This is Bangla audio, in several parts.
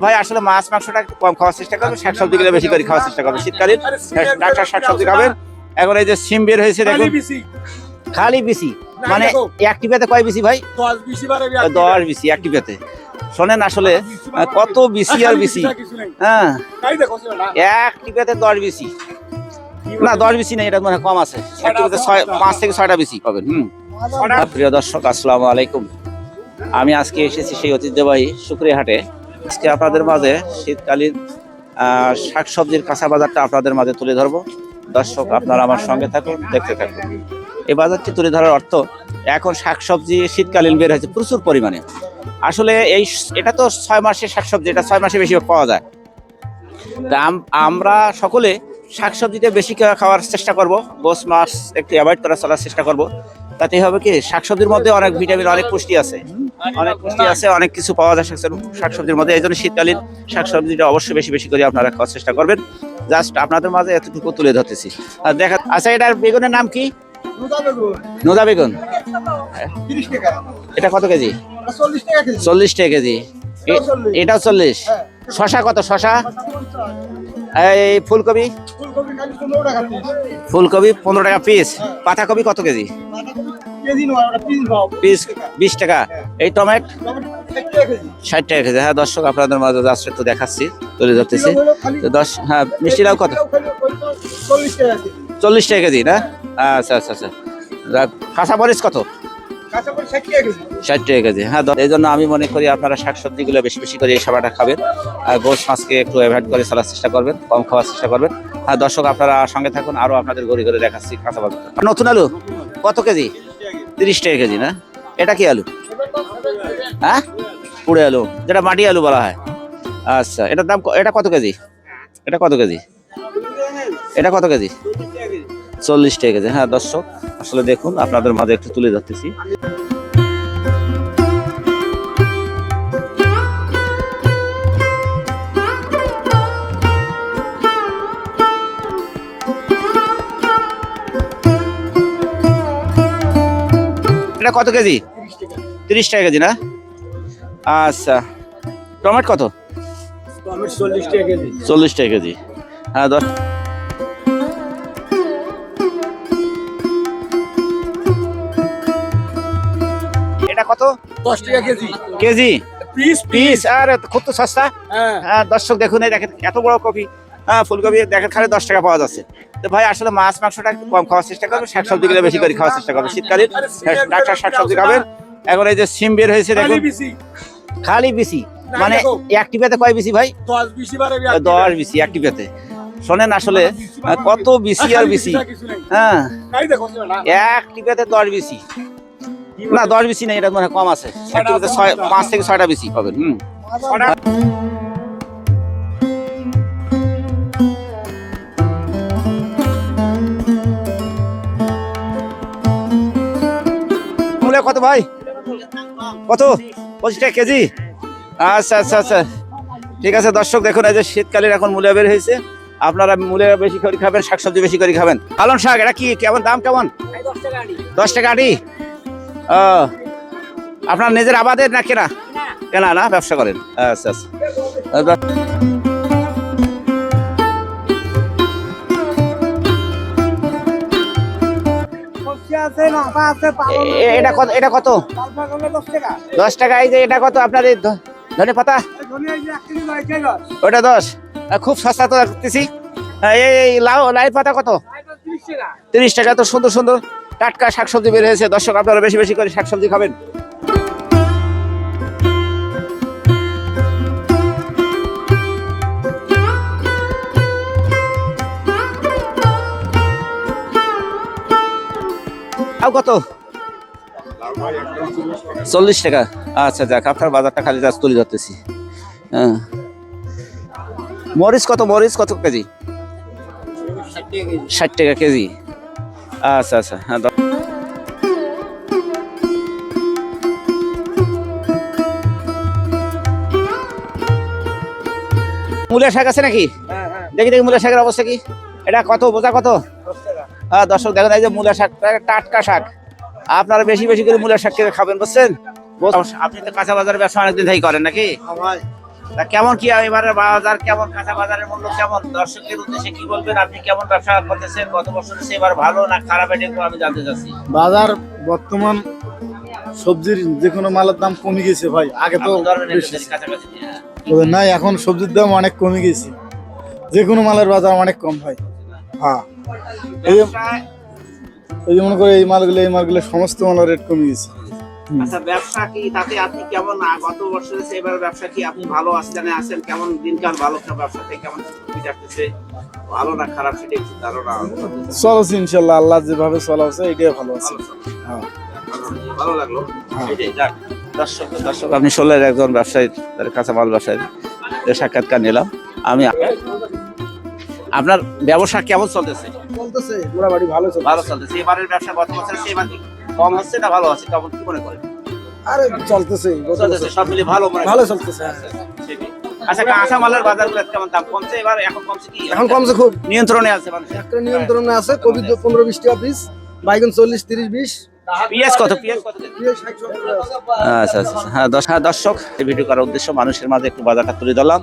ভাই আসলে মাছ মাংসটা কম খাওয়ার চেষ্টা করবেন শাক সবজিগুলো বেশি করে খাওয়ার চেষ্টা করবেন। শীতকালীন ডাক্তার শাক সবজি খাবেন। এখন এই যে সিম বের হয়েছে দেখুন। খালি বিসি? মানে এক টিপাতে কয় বিসি ভাই? দশ বিসি টিপাতে শোনেন আসলে কত বিসি আর বিসি? হ্যাঁ। এক টিপাতে দশ বিসি। না দশ বিসি নেই এটা মানে কম আছে। এক টিপাতে ছয় পাঁচ থেকে ছয়টা বিসি পাবেন হুম। প্রিয় দর্শক আসসালামু আলাইকুম। আমি আজকে এসেছি সেই ঐতিহ্যবাহী শুক্রিয়া হাটে। আজকে আপনাদের মাঝে শীতকালীন শাকসবজির কাঁচা বাজারটা আপনাদের মাঝে তুলে ধরবো। দর্শক, আপনারা আমার সঙ্গে থাকুন, দেখতে থাকুন। এই বাজারটি তুলে ধরার অর্থ, এখন শাকসবজি শীতকালীন বের হয়েছে প্রচুর পরিমাণে। আসলে এই এটা তো ছয় মাসের শাকসবজি, এটা ছয় মাসে বেশি পাওয়া যায়। তা আম- আমরা সকলে শাকসবজিটা বেশি খাওয়ার চেষ্টা করব, গোস মাছ একটু অ্যাভয়েড করার চলার চেষ্টা করব। তাতে হবে কি শাকসবজির মধ্যে অনেক ভিটামিন অনেক পুষ্টি আছে। অনেক পুষ্টি আছে অনেক কিছু পাওয়া যায় শাকসব- শাকসবজির মধ্যে। এই জন্য শীতকালীন শাকসবজিটা অবশ্যই বেশি বেশি করে আপনারা খাওয়ার চেষ্টা করবেন। জাস্ট আপনাদের মাঝে এতটুকু তুলে ধরতেছি। আর দেখা আচ্ছা এটার বেগুনের নাম কি? নোদা বেগুন। এটা কত কেজি? চল্লিশ টাকা কেজি। এটাও চল্লিশ। শশা কত? শশা? এই ফুলকপি? ফুলকপি পনেরো টাকা পিস পাতাকপি কত কেজি? পিস বিশ টাকা। এই টমেট? ষাট টাকা কেজি। হ্যাঁ দর্শক আপনাদের মাঝে জাস্ট একটু দেখাচ্ছি তুলে ধরতেছি। তো দশ হ্যাঁ মিষ্টি লাউ কত? চল্লিশ টাকা কেজি। না? আচ্ছা আচ্ছা আচ্ছা। কাঁচা মরিচ কত? ষাট টাকা কেজি। হ্যাঁ এই জন্য আমি মনে করি আপনারা শাক শাকসবজিগুলো বেশি বেশি করে এই খাবারটা খাবেন। আর গোস মাছকে একটু অ্যাভয়েড করে চলার চেষ্টা করবেন কম খাওয়ার চেষ্টা করবেন। হ্যাঁ দর্শক আপনারা সঙ্গে থাকুন আরও আপনাদের ঘুরে ঘুরে দেখাচ্ছি কাঁচা বাজার নতুন আলু কত কেজি? তিরিশ টাকা কেজি না? এটা কি আলু? হ্যাঁ? পুড়ে আলু। যেটা মাটি আলু বলা হয়। আচ্ছা এটার দাম এটা কত কেজি? এটা কত কেজি? এটা কত কেজি? চল্লিশ টাকা কেজি। হ্যাঁ দর্শক, আসলে দেখুন, আপনাদের মাঝে একটু তুলে ধরতেছি। এটা কত কেজি? তিরিশ টাকা কেজি না? আচ্ছা। টমেটো কত? চল্লিশ টাকা কেজি। চল্লিশ টাকা কেজি হ্যাঁ দশ। এটা কত? দশ টাকা কেজি। কেজি? পিস। পিস আর খুব তো সস্তা। হ্যাঁ। হ্যাঁ দর্শক দেখুন এই দেখেন এত বড় কপি। হ্যাঁ ফুলকপি দেখেন খালি দশ টাকা পাওয়া যাচ্ছে। তো ভাই আসলে মাছ মাংসটা একটু কম খাওয়ার চেষ্টা করবেন শাক সবজিগুলো বেশি করে খাওয়ার চেষ্টা করবেন। শীতকালীন ডাক্তার শাক সবজি খাবেন। এখন এই যে সিম বের হয়েছে দেখুন। খালি বিসি মানে টিপাতে কয় বিসি ভাই? দশ বিসি টিপাতে শোনেন আসলে কত বিসি আর বিসি হ্যাঁ। না। এক টিপাতে দশ বিসি না দশ বিসি নেই এটা মানে কম আছে। এক টিপাতে ছয় পাঁচ থেকে ছয়টা বিসি পাবেন হুম। ভাই? কত? পঁচিশ টাকা কেজি? আচ্ছা আচ্ছা আচ্ছা। ঠিক আছে দর্শক দেখুন এই যে শীতকালের এখন মূলা বের হয়েছে। আপনারা মূলা বেশি করে খাবেন শাকসবজি বেশি করে খাবেন। পালন শাক এটা কি? কেমন দাম কেমন? দশ টাকা আটি ও আপনার নিজের আবাদের না কেনা? কেনা না ব্যবসা করেন। আচ্ছা আচ্ছা। এটা কত এটা কত? দশ টাকা। এই যে এটা কত আপনার ধনে পাতা? ওটা দশ। খুব সস্তা তো রাখতেছি এই লাউ লাই পাতা কত? তিরিশ টাকা তো সুন্দর সুন্দর টাটকা শাকসবজি বের হয়েছে। দর্শক আপনারা বেশি বেশি করে শাকসবজি খাবেন। আও কত? চল্লিশ টাকা। আচ্ছা যাক আপনার বাজারটা খালি যাচ তুলে ধরতেছি। হ্যাঁ। মরিচ কত? মরিচ কত কেজি? ষাট টাকা কেজি। আচ্ছা আচ্ছা হ্যাঁ দ- মূলা শাক আছে নাকি? দেখি দেখি মূলা শাকের অবস্থা কি? এটা কত? বোঝা কত? হ্যাঁ দর্শক দেখেন এই যে মূলা শাক টাটকা শাক। আপনারা বেশি বেশি করে মূলা শাক করে খাবেন বুঝছেন? আপনি তো কাঁচা বাজারের ব্যবসা অনেকদিন থেকেই করেন নাকি? তা কেমন কি এবারে বাজার কেমন? কাঁচা বাজারের মূল্য কেমন? দর্শকদের উদ্দেশ্যে কি বলবেন? আপনি কেমন ব্যবসা করতেছেন? গত বছর এবার ভালো না খারাপ এটা একটু আমি জানতে চাচ্ছি। বাজার বর্তমান সবজির যে কোনো মালের দাম কমে গেছে ভাই। আগে তো। নাই এখন সবজির দাম অনেক কমে গেছে। যে কোনো মালের বাজার অনেক কম ভাই। হ্যাঁ। এই যে- ব্যবসায়- এই যে মনে করে এই মালগুলো এই মালগুলো সমস্ত মালের রেট কমে গেছে আচ্ছা ব্যবসা কি তাতে আপনি কেমন গত এবার ব্যবসা কি আপনি ভালো স্থানে আছেন? কেমন দিনকাল ভালো ব্যবসাতে? কেমন আসতেছে ভালো না খারাপ সেটা একটু ধারণা চলছে ইনশাল্লাহ আল্লাহ যেভাবে চলাছে এটাই ভালো আছে। ভালো। হ্যাঁ। লাগল? হ্যাঁ। এটাই, যাক। দর্শক দর্শক আপনি ষোলোর একজন ব্যবসায়ী তার কাঁচামাল ব্যবসায়ী সাক্ষাৎকার নিলাম। আমি আপনার ব্যবসা কেমন চলতেছে? চলতেছে মোটামুটি ভালো চলছে ভালো চলতেছে। এবারের ব্যবসা গত এবার কম হচ্ছে না ভালো আছে? কি মনে করেন? আরে চলতেছে চলতেছে সব মিলিয়ে ভালো ভালো চলতেছে হ্যাঁ। আচ্ছা কাঁচামালের কেমন দাম কমছে? এবার এখন কমছে কি? এখন কমছে খুব। নিয়ন্ত্রণে আছে মানুষ? একটা নিয়ন্ত্রণে আছে পনেরো বাইগন চল্লিশ তিরিশ বিশ। কত আচ্ছা আচ্ছা হ্যাঁ হ্যাঁ দর্শক ভিডিও করার উদ্দেশ্য মানুষের মাঝে একটু বাজারটা তুলে ধরলাম।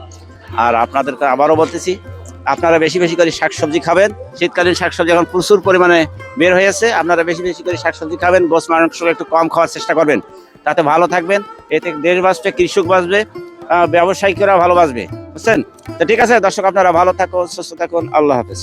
আর আপনাদেরকে আবারও বলতেছি, আপনারা বেশি বেশি করে শাকসবজি খাবেন। শীতকালীন শাকসবজি এখন প্রচুর পরিমাণে বের হয়েছে আপনারা বেশি বেশি করে শাকসবজি খাবেন, গোস মাংস একটু কম খাওয়ার চেষ্টা করবেন। তাতে ভালো থাকবেন। এতে দেশ বাঁচবে, কৃষক বাঁচবে ব্যবসায়িকরা ভালো বাঁচবে। বুঝছেন? তো ঠিক আছে, দর্শক আপনারা ভালো থাকুন, সুস্থ থাকুন, আল্লাহ হাফেজ।